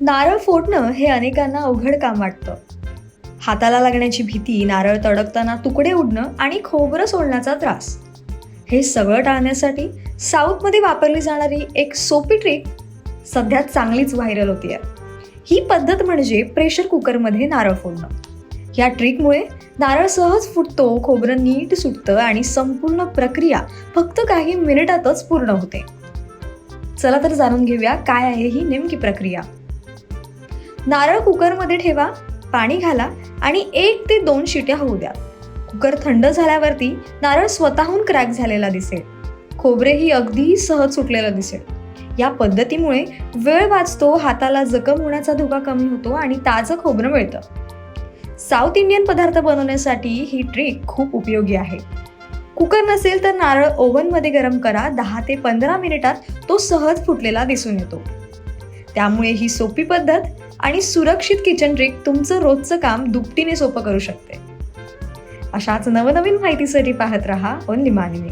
नारळ फोडणं हे अनेकांना अवघड काम वाटतं. हाताला लागण्याची भीती नारळ तडकताना तुकडे उडणं आणि खोबरं सोडण्याचा त्रास. हे सगळं टाळण्यासाठी साऊथमध्ये वापरली जाणारी एक सोपी ट्रिक सध्या चांगलीच व्हायरल होती ही पद्धत म्हणजे प्रेशर कुकरमध्ये नारळ फोडणं. या ट्रिकमुळे नारळ सहज फुटतो खोबरं नीट सुटतं आणि संपूर्ण प्रक्रिया फक्त काही मिनिटातच पूर्ण होते. चला तर जाणून घेऊया काय आहे ही नेमकी प्रक्रिया. नारळ कुकरमध्ये ठेवा पाणी घाला आणि एक ते दोन शिट्या होऊ द्या. कुकर थंड झाल्यावरती नारळ स्वतःहून क्रॅक झालेला दिसेल. खोबरेही अगदी सहज सुटलेलं दिसेल. या पद्धतीमुळे वेळ वाचतो हाताला जखम होण्याचा धोका कमी होतो आणि ताजं खोबरं मिळतं. साऊथ इंडियन पदार्थ बनवण्यासाठी ही ट्रिक खूप उपयोगी आहे. कुकर नसेल तर नारळ ओव्हनमध्ये गरम करा दहा ते पंधरा मिनिटात तो सहज फुटलेला दिसून येतो. त्यामुळे ही सोपी पद्धत आणि सुरक्षित किचन ट्रिक तुमचं रोजचं काम दुपटीने सोपं करू शकते. अशाच नवनवीन माहितीसाठी पाहत रहा ओनली मानिनी.